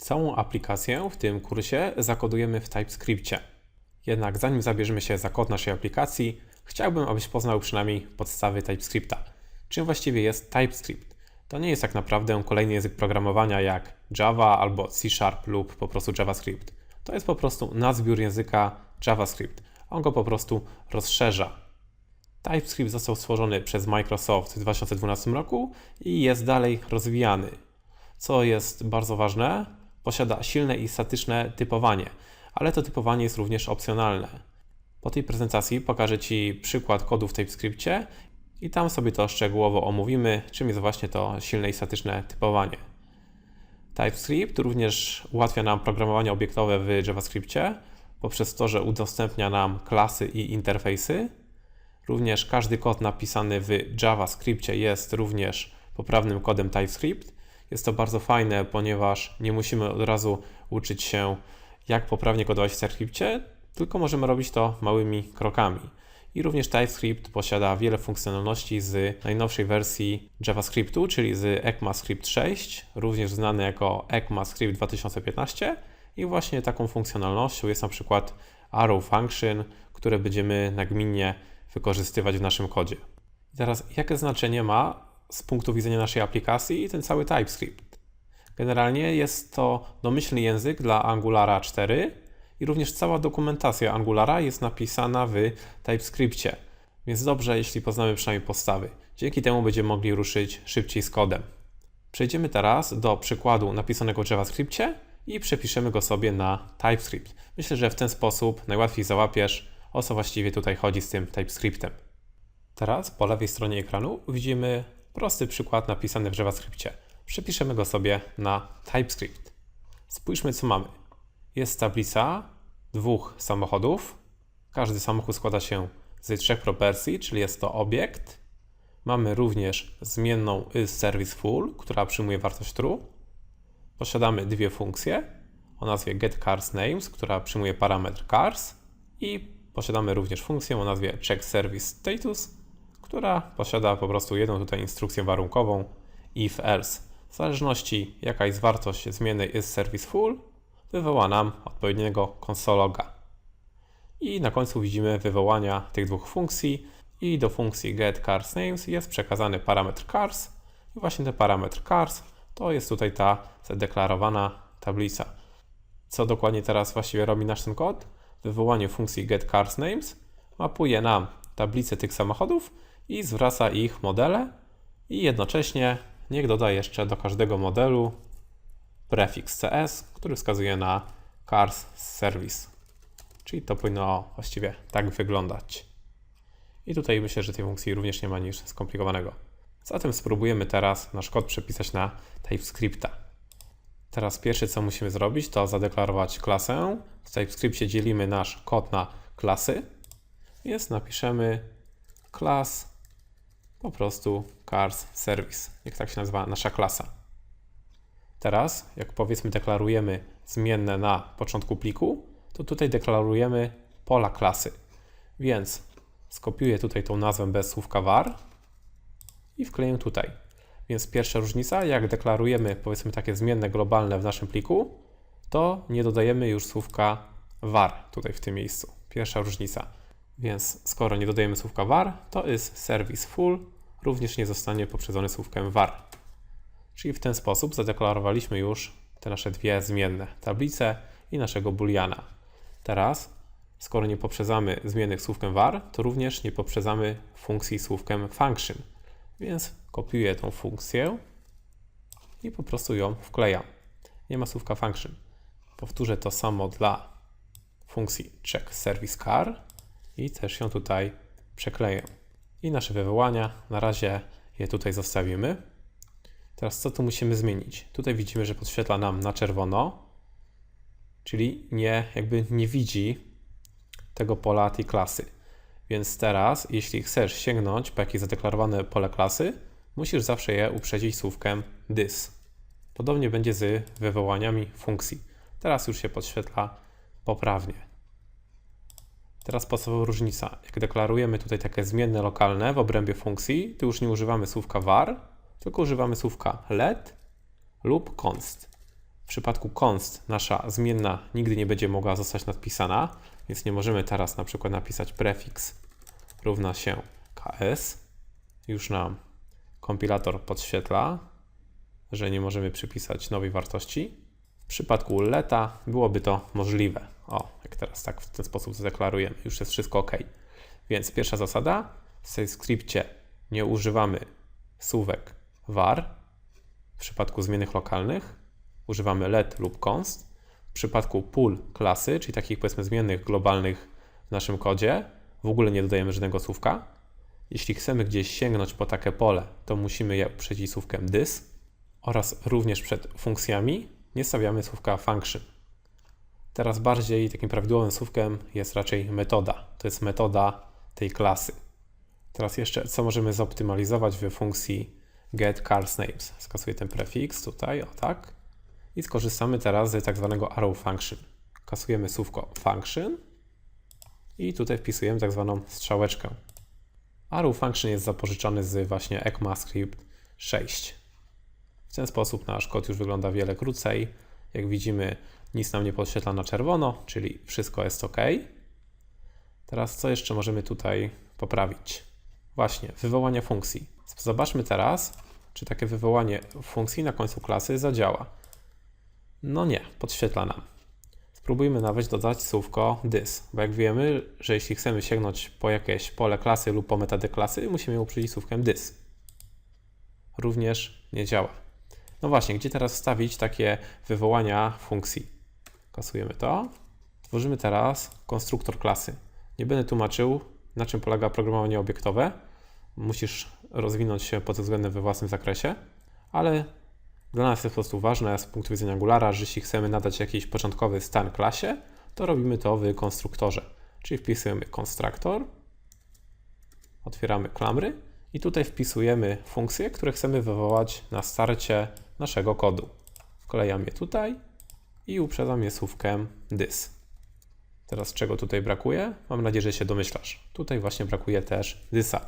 Całą aplikację w tym kursie zakodujemy w TypeScriptie. Jednak zanim zabierzemy się za kod naszej aplikacji, chciałbym, abyś poznał przynajmniej podstawy TypeScripta. Czym właściwie jest TypeScript? To nie jest tak naprawdę kolejny język programowania jak Java albo C Sharp lub po prostu JavaScript. To jest po prostu nazbiór języka JavaScript. On go po prostu rozszerza. TypeScript został stworzony przez Microsoft w 2012 roku i jest dalej rozwijany. Co jest bardzo ważne, posiada silne i statyczne typowanie, ale to typowanie jest również opcjonalne. Po tej prezentacji pokażę Ci przykład kodu w TypeScriptie i tam sobie to szczegółowo omówimy, czym jest właśnie to silne i statyczne typowanie. TypeScript również ułatwia nam programowanie obiektowe w JavaScriptie poprzez to, że udostępnia nam klasy i interfejsy. Również każdy kod napisany w JavaScriptie jest również poprawnym kodem TypeScript. Jest to bardzo fajne, ponieważ nie musimy od razu uczyć się, jak poprawnie kodować w TypeScriptie, tylko możemy robić to małymi krokami. I również TypeScript posiada wiele funkcjonalności z najnowszej wersji JavaScriptu, czyli z ECMAScript 6, również znany jako ECMAScript 2015. I właśnie taką funkcjonalnością jest na przykład arrow function, które będziemy nagminnie wykorzystywać w naszym kodzie. I teraz, jakie znaczenie ma z punktu widzenia naszej aplikacji ten cały TypeScript? Generalnie jest to domyślny język dla Angulara 4 i również cała dokumentacja Angulara jest napisana w TypeScriptie, więc dobrze, jeśli poznamy przynajmniej podstawy. Dzięki temu będziemy mogli ruszyć szybciej z kodem. Przejdziemy teraz do przykładu napisanego w JavaScriptie i przepiszemy go sobie na TypeScript. Myślę, że w ten sposób najłatwiej załapiesz, o co właściwie tutaj chodzi z tym TypeScriptem. Teraz po lewej stronie ekranu widzimy prosty przykład napisany w JavaScriptie. Przepiszemy go sobie na TypeScript. Spójrzmy, co mamy. Jest tablica dwóch samochodów. Każdy samochód składa się z trzech propersji, czyli jest to obiekt. Mamy również zmienną isServiceFull, która przyjmuje wartość true. Posiadamy dwie funkcje o nazwie getCarsNames, która przyjmuje parametr cars i posiadamy również funkcję o nazwie checkServiceStatus, która posiada po prostu jedną tutaj instrukcję warunkową if else. W zależności jaka jest wartość zmiennej isServiceFull, wywoła nam odpowiedniego konsologa. I na końcu widzimy wywołania tych dwóch funkcji i do funkcji getCarsNames jest przekazany parametr cars i właśnie ten parametr cars to jest tutaj ta zadeklarowana tablica. Co dokładnie teraz właściwie robi nasz ten kod? Wywołanie funkcji getCarsNames mapuje nam tablicę tych samochodów i zwraca ich modele i jednocześnie niech doda jeszcze do każdego modelu prefiks CS, który wskazuje na Cars Service. Czyli to powinno właściwie tak wyglądać. I tutaj myślę, że tej funkcji również nie ma nic skomplikowanego. Zatem spróbujemy teraz nasz kod przepisać na TypeScripta. Teraz pierwsze co musimy zrobić to zadeklarować klasę. W TypeScriptie dzielimy nasz kod na klasy. Więc napiszemy class po prostu cars service. Niech tak się nazywa nasza klasa. Teraz, jak powiedzmy deklarujemy zmienne na początku pliku, to tutaj deklarujemy pola klasy. Więc skopiuję tutaj tą nazwę bez słówka var i wkleję tutaj. Więc pierwsza różnica, jak deklarujemy powiedzmy takie zmienne globalne w naszym pliku, to nie dodajemy już słówka var tutaj w tym miejscu. Pierwsza różnica. Więc skoro nie dodajemy słówka var, to is service full również nie zostanie poprzedzony słówkiem var. Czyli w ten sposób zadeklarowaliśmy już te nasze dwie zmienne, tablicę i naszego booleana. Teraz, skoro nie poprzedzamy zmiennych słówkiem var, to również nie poprzedzamy funkcji słówkiem function. Więc kopiuję tą funkcję i po prostu ją wklejam. Nie ma słówka function. Powtórzę to samo dla funkcji check service car i też ją tutaj przekleję. I nasze wywołania, na razie je tutaj zostawimy. Teraz co tu musimy zmienić? Tutaj widzimy, że podświetla nam na czerwono, czyli nie, jakby nie widzi tego pola tej klasy. Więc teraz, jeśli chcesz sięgnąć po jakieś zadeklarowane pole klasy, musisz zawsze je uprzedzić słówkiem this. Podobnie będzie z wywołaniami funkcji. Teraz już się podświetla poprawnie. Teraz podstawowa różnica. Jak deklarujemy tutaj takie zmienne lokalne w obrębie funkcji, to już nie używamy słówka var, tylko używamy słówka let lub const. przypadku const nasza zmienna nigdy nie będzie mogła zostać nadpisana, więc nie możemy teraz na przykład napisać prefiks równa się ks. Już nam kompilator podświetla, że nie możemy przypisać nowej wartości. W przypadku leta byłoby to możliwe. O, jak teraz tak w ten sposób zadeklarujemy, już jest wszystko ok. Więc pierwsza zasada, w skrypcie nie używamy słówek var. W przypadku zmiennych lokalnych używamy let lub const. W przypadku pool klasy, czyli takich powiedzmy zmiennych globalnych w naszym kodzie, w ogóle nie dodajemy żadnego słówka. Jeśli chcemy gdzieś sięgnąć po takie pole, to musimy je uprzedzić słówkiem this oraz również przed funkcjami nie stawiamy słówka function. Teraz bardziej takim prawidłowym słówkiem jest raczej metoda. To jest metoda tej klasy. Teraz jeszcze co możemy zoptymalizować w funkcji get. Skasuję ten prefiks tutaj, o tak. I skorzystamy teraz z tak zwanego arrow function. Kasujemy słówko function i tutaj wpisujemy tak zwaną strzałeczkę. Arrow function jest zapożyczony z właśnie ECMAScript 6. W ten sposób nasz kod już wygląda wiele krócej. Jak widzimy, nic nam nie podświetla na czerwono, czyli wszystko jest ok. Teraz co jeszcze możemy tutaj poprawić? Właśnie, wywołanie funkcji. Zobaczmy teraz, czy takie wywołanie funkcji na końcu klasy zadziała. No nie, podświetla nam. Spróbujmy nawet dodać słówko this, bo jak wiemy, że jeśli chcemy sięgnąć po jakieś pole klasy lub po metodę klasy, musimy ją uprzedzić słówkiem this. Również nie działa. No właśnie, gdzie teraz wstawić takie wywołania funkcji? Kasujemy to. Tworzymy teraz konstruktor klasy. Nie będę tłumaczył, na czym polega oprogramowanie obiektowe. Musisz rozwinąć się pod względem we własnym zakresie, ale dla nas jest po prostu ważne z punktu widzenia Angulara, że jeśli chcemy nadać jakiś początkowy stan klasie, to robimy to w konstruktorze. Czyli wpisujemy konstruktor, otwieramy klamry i tutaj wpisujemy funkcje, które chcemy wywołać na starcie naszego kodu. Wklejam je tutaj i uprzedzam je słówkiem this. Teraz czego tutaj brakuje? Mam nadzieję, że się domyślasz. Tutaj właśnie brakuje też this'a.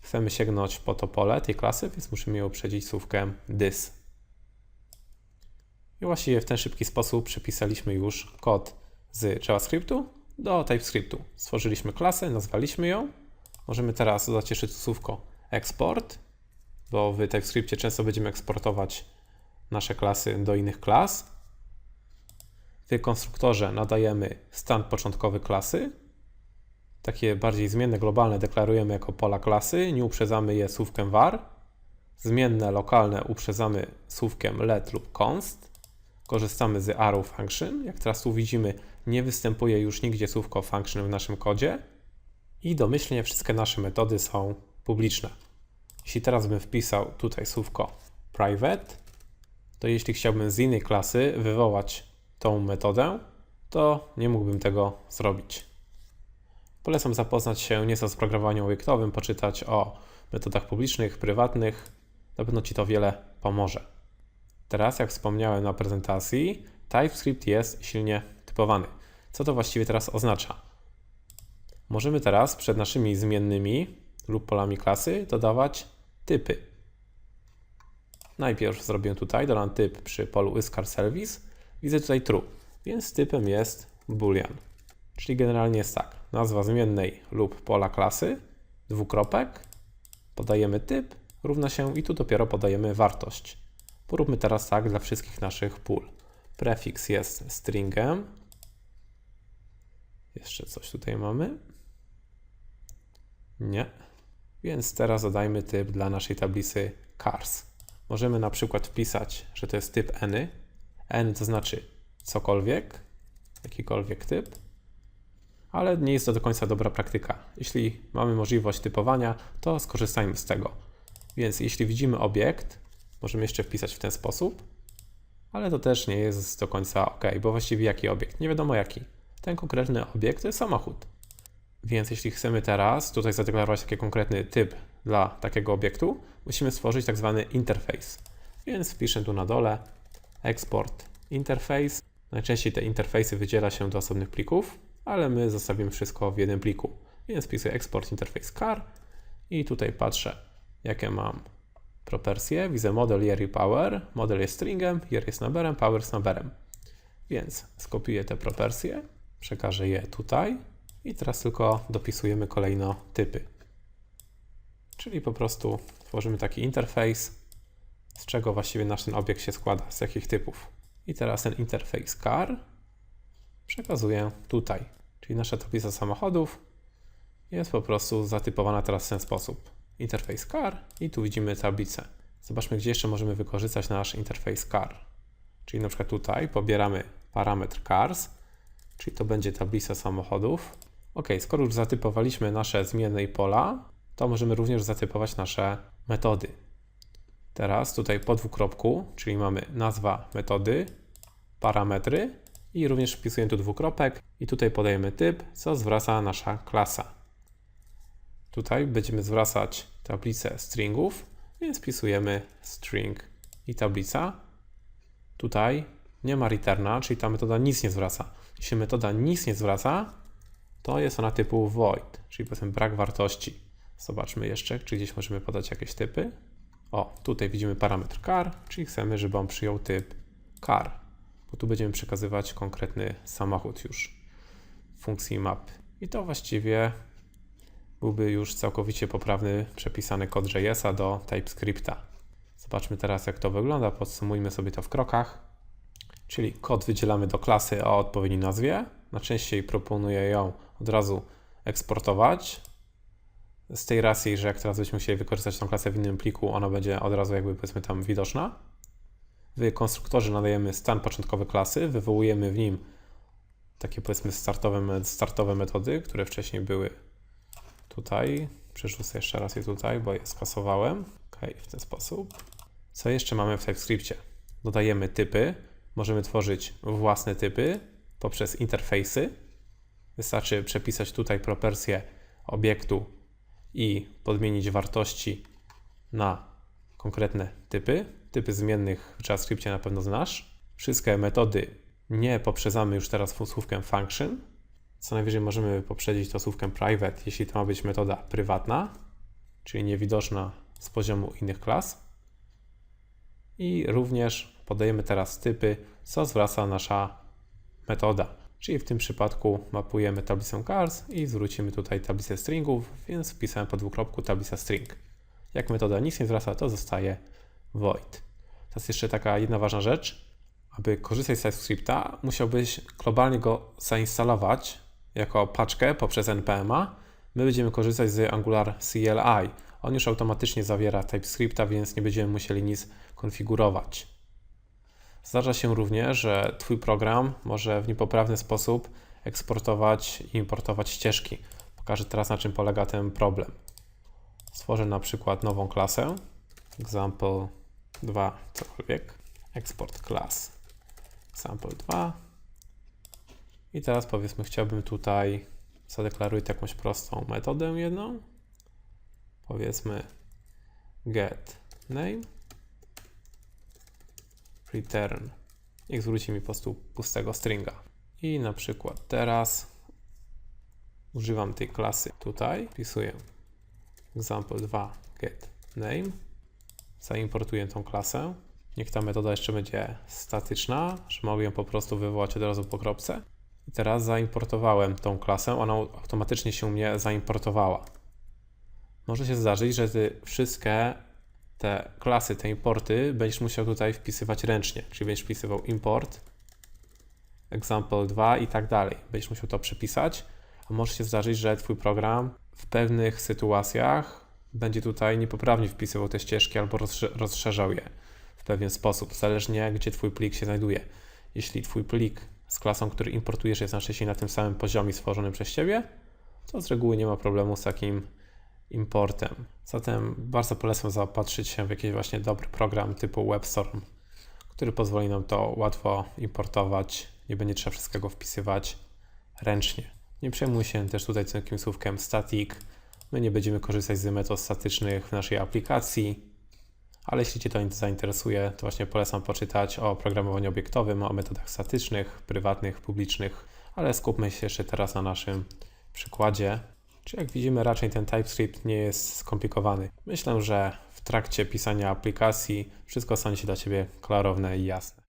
Chcemy sięgnąć po to pole tej klasy, więc musimy je uprzedzić słówkiem this. I właściwie w ten szybki sposób przepisaliśmy już kod z JavaScriptu do TypeScriptu. Stworzyliśmy klasę, nazwaliśmy ją. Możemy teraz dodać jeszcze słówko export, bo w TypeScriptie często będziemy eksportować nasze klasy do innych klas. W konstruktorze nadajemy stan początkowy klasy. Takie bardziej zmienne, globalne deklarujemy jako pola klasy, nie uprzedzamy je słówkiem var. Zmienne, lokalne uprzedzamy słówkiem let lub const. Korzystamy z arrow function. Jak teraz tu widzimy, nie występuje już nigdzie słówko function w naszym kodzie. I domyślnie wszystkie nasze metody są publiczne. Jeśli teraz bym wpisał tutaj słówko private, to jeśli chciałbym z innej klasy wywołać tą metodę, to nie mógłbym tego zrobić. Polecam zapoznać się nieco z programowaniem obiektowym, poczytać o metodach publicznych, prywatnych. Na pewno Ci to wiele pomoże. Teraz, jak wspomniałem na prezentacji, TypeScript jest silnie typowany. Co to właściwie teraz oznacza? Możemy teraz przed naszymi zmiennymi lub polami klasy dodawać typy. Najpierw zrobię tutaj, dodam typ przy polu isCarService. Widzę tutaj true, więc typem jest boolean. Czyli generalnie jest tak, nazwa zmiennej lub pola klasy, dwukropek, podajemy typ, równa się i tu dopiero podajemy wartość. Poróbmy teraz tak dla wszystkich naszych pól. Prefiks jest stringiem. Jeszcze coś tutaj mamy. Nie. Więc teraz zadajmy typ dla naszej tablicy cars. Możemy na przykład wpisać, że to jest typ any. N to znaczy cokolwiek, jakikolwiek typ, ale nie jest to do końca dobra praktyka. Jeśli mamy możliwość typowania, to skorzystajmy z tego. Więc jeśli widzimy obiekt, możemy jeszcze wpisać w ten sposób, ale to też nie jest do końca ok, bo właściwie jaki obiekt? Nie wiadomo jaki. Ten konkretny obiekt to jest samochód. Więc jeśli chcemy teraz tutaj zadeklarować taki konkretny typ dla takiego obiektu, musimy stworzyć tak zwany interfejs. Więc wpiszę tu na dole export interface. Najczęściej te interfejsy wydziela się do osobnych plików, ale my zostawimy wszystko w jednym pliku. Więc wpisuję export interface car i tutaj patrzę, jakie mam propersje, widzę model year i power, model jest stringiem, year jest numberem, power jest numberem. Więc skopiuję te propersje, przekażę je tutaj i teraz tylko dopisujemy kolejno typy. Czyli po prostu tworzymy taki interfejs, z czego właściwie nasz ten obiekt się składa, z jakich typów. I teraz ten interfejs car przekazuję tutaj. Czyli nasza tablica samochodów jest po prostu zatypowana teraz w ten sposób. Interfejs car i tu widzimy tablicę. Zobaczmy, gdzie jeszcze możemy wykorzystać nasz interfejs car. Czyli na przykład tutaj pobieramy parametr cars, czyli to będzie tablica samochodów. Ok, skoro już zatypowaliśmy nasze zmienne i pola, to możemy również zatypować nasze metody. Teraz tutaj po dwukropku, czyli mamy nazwa metody, parametry i również wpisujemy tu dwukropek i tutaj podajemy typ, co zwraca nasza klasa. Tutaj będziemy zwracać tablicę stringów, więc wpisujemy string i tablica. Tutaj nie ma returna, czyli ta metoda nic nie zwraca. Jeśli metoda nic nie zwraca, to jest ona typu void, czyli powiedzmy brak wartości. Zobaczmy jeszcze, czy gdzieś możemy podać jakieś typy. O, tutaj widzimy parametr car, czyli chcemy, żeby on przyjął typ car, bo tu będziemy przekazywać konkretny samochód już w funkcji map. I to właściwie byłby już całkowicie poprawny przepisany kod JS-a do TypeScripta. Zobaczmy teraz, jak to wygląda. Podsumujmy sobie to w krokach. Czyli kod wydzielamy do klasy o odpowiedniej nazwie. Najczęściej proponuję ją od razu eksportować. Z tej racji, że jak teraz byśmy chcieli wykorzystać tą klasę w innym pliku, ona będzie od razu jakby powiedzmy tam widoczna. W konstruktorze nadajemy stan początkowy klasy, wywołujemy w nim takie powiedzmy startowe, startowe metody, które wcześniej były tutaj. Przerzucę jeszcze raz je tutaj, bo je skasowałem. Ok, w ten sposób. Co jeszcze mamy w TypeScriptie? Dodajemy typy. Możemy tworzyć własne typy poprzez interfejsy. Wystarczy przepisać tutaj propersję obiektu i podmienić wartości na konkretne typy. Typy zmiennych w JavaScriptie na pewno znasz. Wszystkie metody nie poprzedzamy już teraz słówkiem function. Co najwyżej możemy poprzedzić to słówkiem private, jeśli to ma być metoda prywatna, czyli niewidoczna z poziomu innych klas. I również podajemy teraz typy, co zwraca nasza metoda. Czyli w tym przypadku mapujemy tablicę cars i zwrócimy tutaj tablicę stringów, więc wpisałem po dwukropku tablica string. Jak metoda nic nie zwraca, to zostaje void. Teraz jeszcze taka jedna ważna rzecz. Aby korzystać z TypeScripta, musiałbyś globalnie go zainstalować jako paczkę poprzez npma. My będziemy korzystać z Angular CLI. On już automatycznie zawiera TypeScripta, więc nie będziemy musieli nic konfigurować. Zdarza się również, że Twój program może w niepoprawny sposób eksportować i importować ścieżki. Pokażę teraz, na czym polega ten problem. Stworzę na przykład nową klasę, example 2 cokolwiek, export class, example 2 i teraz powiedzmy, chciałbym tutaj zadeklaruję jakąś prostą metodę jedną, powiedzmy get name return. Niech zwróci mi po prostu pustego stringa. I na przykład teraz używam tej klasy tutaj, wpisuję example 2 get name, zaimportuję tą klasę. Niech ta metoda jeszcze będzie statyczna, że mogę ją po prostu wywołać od razu po kropce. I teraz zaimportowałem tą klasę, ona automatycznie się u mnie zaimportowała. Może się zdarzyć, że wszystkie te klasy, te importy będziesz musiał tutaj wpisywać ręcznie, czyli będziesz wpisywał import, example 2 i tak dalej. Będziesz musiał to przepisać, a może się zdarzyć, że twój program w pewnych sytuacjach będzie tutaj niepoprawnie wpisywał te ścieżki albo rozszerzał je w pewien sposób, zależnie gdzie twój plik się znajduje. Jeśli twój plik z klasą, który importujesz jest najczęściej na tym samym poziomie stworzonym przez ciebie, to z reguły nie ma problemu z takim importem. Zatem bardzo polecam zaopatrzyć się w jakiś właśnie dobry program typu WebStorm, który pozwoli nam to łatwo importować. Nie będzie trzeba wszystkiego wpisywać ręcznie. Nie przejmuj się też tutaj takim słówkiem static. My nie będziemy korzystać z metod statycznych w naszej aplikacji, ale jeśli Cię to zainteresuje, to właśnie polecam poczytać o programowaniu obiektowym, o metodach statycznych, prywatnych, publicznych, ale skupmy się jeszcze teraz na naszym przykładzie. Czy jak widzimy, raczej ten TypeScript nie jest skomplikowany. Myślę, że w trakcie pisania aplikacji wszystko stanie się dla Ciebie klarowne i jasne.